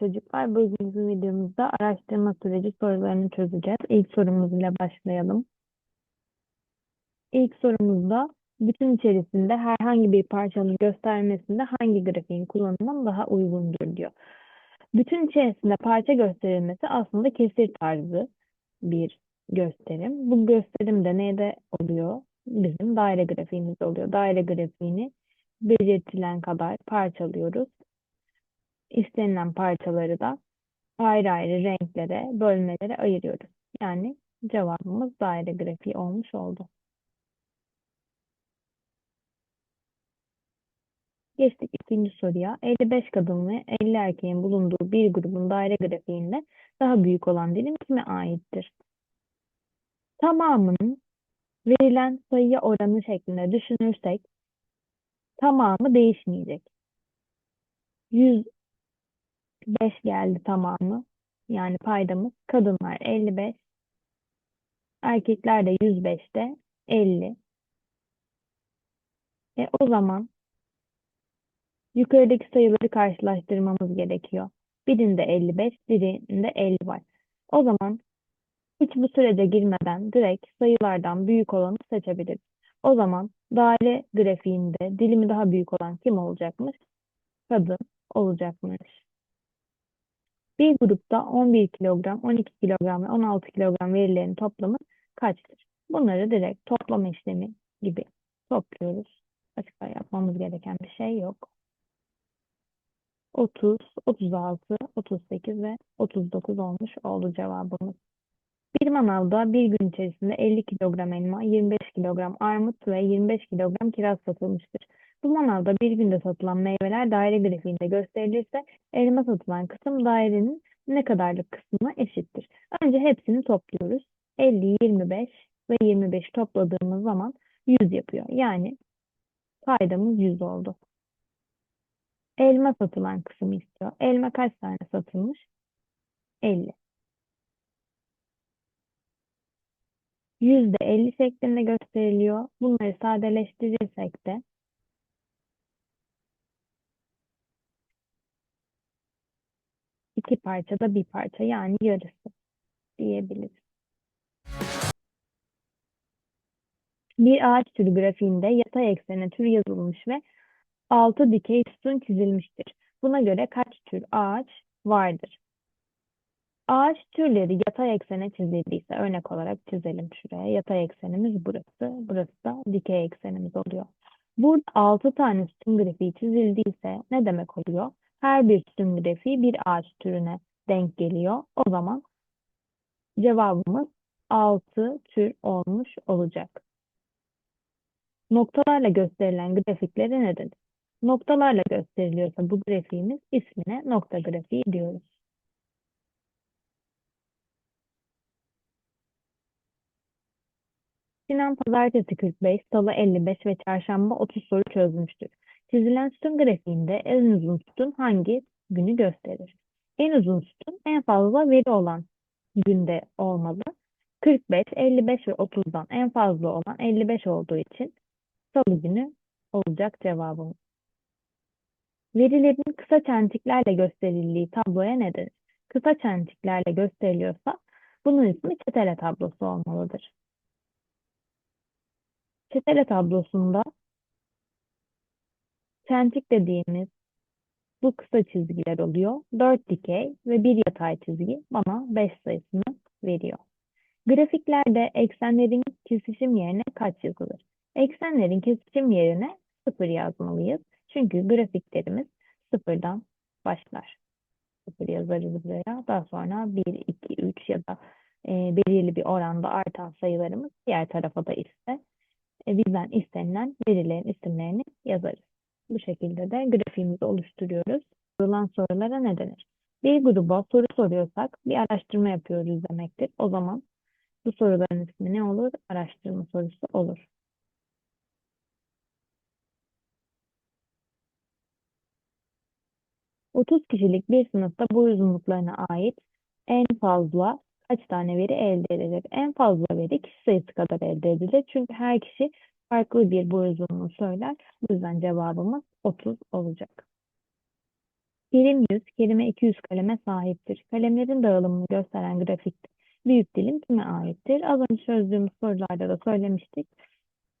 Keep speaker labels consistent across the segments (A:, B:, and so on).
A: çocuklar. Bugünkü videomuzda araştırma süreci sorularını çözeceğiz. İlk sorumuz ile başlayalım. İlk sorumuzda bütün içerisinde herhangi bir parçanın göstermesinde hangi grafiğin kullanımı daha uygundur diyor. Bütün içerisinde parça gösterilmesi aslında kesir tarzı bir gösterim. Bu gösterim de neyde oluyor? Bizim daire grafiğimiz oluyor. Daire grafiğini belirtilen kadar parçalıyoruz istenilen parçaları da ayrı ayrı renklere, bölmelere ayırıyoruz. Yani cevabımız daire grafiği olmuş oldu. Geçtik ikinci soruya. 55 kadın ve 50 erkeğin bulunduğu bir grubun daire grafiğinde daha büyük olan dilim kime aittir? Tamamının verilen sayıya oranı şeklinde düşünürsek tamamı değişmeyecek. 100 5 geldi tamamı. Yani paydamız kadınlar 55, erkekler de 105'te 50. E, o zaman yukarıdaki sayıları karşılaştırmamız gerekiyor. Birinde 55, birinde 50 var. O zaman hiç bu sürece girmeden direkt sayılardan büyük olanı seçebiliriz. O zaman daire grafiğinde dilimi daha büyük olan kim olacakmış? Kadın olacakmış. Bir grupta 11 kilogram, 12 kilogram ve 16 kilogram verilerin toplamı kaçtır? Bunları direkt toplama işlemi gibi topluyoruz. Açıklar yapmamız gereken bir şey yok. 30, 36, 38 ve 39 olmuş oldu cevabımız. Bir manavda bir gün içerisinde 50 kilogram elma, 25 kilogram armut ve 25 kilogram kiraz satılmıştır. Bu manavda bir günde satılan meyveler daire grafiğinde gösterilirse elma satılan kısım dairenin ne kadarlık kısmına eşittir. Önce hepsini topluyoruz. 50, 25 ve 25 topladığımız zaman 100 yapıyor. Yani paydamız 100 oldu. Elma satılan kısmı istiyor. Elma kaç tane satılmış? 50. Yüzde 50 şeklinde gösteriliyor. Bunları sadeleştirirsek de iki parçada bir parça yani yarısı diyebiliriz. Bir ağaç türü grafiğinde yatay eksene tür yazılmış ve altı dikey sütun çizilmiştir. Buna göre kaç tür ağaç vardır? Ağaç türleri yatay eksene çizildiyse örnek olarak çizelim şuraya. Yatay eksenimiz burası. Burası da dikey eksenimiz oluyor. Burada 6 tane sütun grafiği çizildiyse ne demek oluyor? Her bir grafiği bir ağaç türüne denk geliyor. O zaman cevabımız 6 tür olmuş olacak. Noktalarla gösterilen grafiklere ne? Noktalarla gösteriliyorsa bu grafiğimiz ismine nokta grafiği diyoruz. Sinan pazartesi 45, salı 55 ve çarşamba 30 soru çözmüştür. Çizilen sütun grafiğinde en uzun sütun hangi günü gösterir? En uzun sütun en fazla veri olan günde olmalı. 45, 55 ve 30'dan en fazla olan 55 olduğu için salı günü olacak cevabımız. Verilerin kısa çentiklerle gösterildiği tabloya ne denir? Kısa çentiklerle gösteriliyorsa bunun ismi çetele tablosu olmalıdır. Çetele tablosunda çentik dediğimiz bu kısa çizgiler oluyor. 4 dikey ve bir yatay çizgi bana 5 sayısını veriyor. Grafiklerde eksenlerin kesişim yerine kaç yazılır? Eksenlerin kesişim yerine 0 yazmalıyız. Çünkü grafiklerimiz sıfırdan başlar. 0 yazarız buraya. Daha sonra 1, 2, 3 ya da e, belirli bir oranda artan sayılarımız diğer tarafa da ise e, bizden istenilen verilerin isimlerini yazarız. Bu şekilde de grafiğimizi oluşturuyoruz. Sorulan sorulara ne denir? Bir gruba soru soruyorsak bir araştırma yapıyoruz demektir. O zaman bu soruların ismi ne olur? Araştırma sorusu olur. Otuz kişilik bir sınıfta bu uzunluklarına ait en fazla kaç tane veri elde edilir? En fazla veri kişi sayısı kadar elde edilir. Çünkü her kişi farklı bir uzunluğu söyler. Bu yüzden cevabımız 30 olacak. Kerim 100, Kerime 200 kaleme sahiptir. Kalemlerin dağılımını gösteren grafikte büyük dilim kime aittir? Az önce çözdüğümüz sorularda da söylemiştik.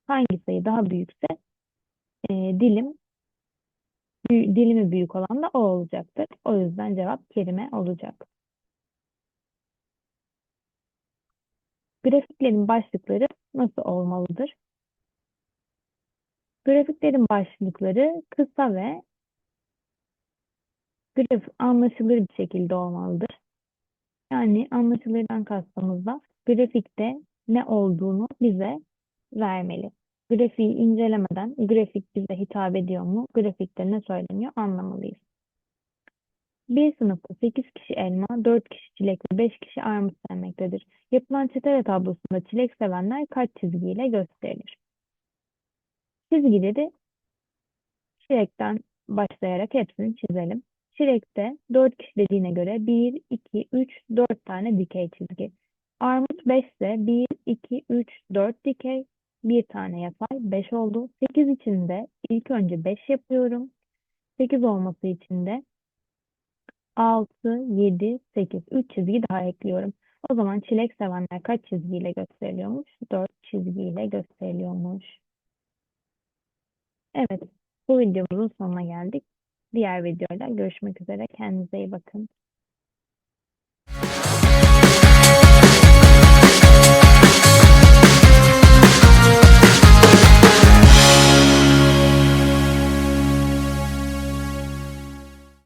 A: Hangi sayı daha büyükse e, dilim dilimi büyük olan da o olacaktır. O yüzden cevap Kerime olacak. Grafiklerin başlıkları nasıl olmalıdır? Grafiklerin başlıkları kısa ve graf anlaşılır bir şekilde olmalıdır. Yani anlaşılırdan kastımız da grafikte ne olduğunu bize vermeli. Grafiği incelemeden grafik bize hitap ediyor mu, grafikte ne söyleniyor anlamalıyız. Bir sınıfta 8 kişi elma, 4 kişi çilek ve 5 kişi armut sevmektedir. Yapılan çetele tablosunda çilek sevenler kaç çizgiyle gösterilir? Çizgileri çilekten başlayarak hepsini çizelim. Çilekte 4 kişi dediğine göre 1, 2, 3, 4 tane dikey çizgi. Armut 5 ise 1, 2, 3, 4 dikey, bir tane yatay 5 oldu. 8 için de ilk önce 5 yapıyorum. 8 olması için de 6, 7, 8. 3 çizgi daha ekliyorum. O zaman çilek sevenler kaç çizgiyle gösteriliyormuş? 4 çizgiyle gösteriliyormuş. Evet, bu videomuzun sonuna geldik. Diğer videoyla görüşmek üzere. Kendinize iyi bakın.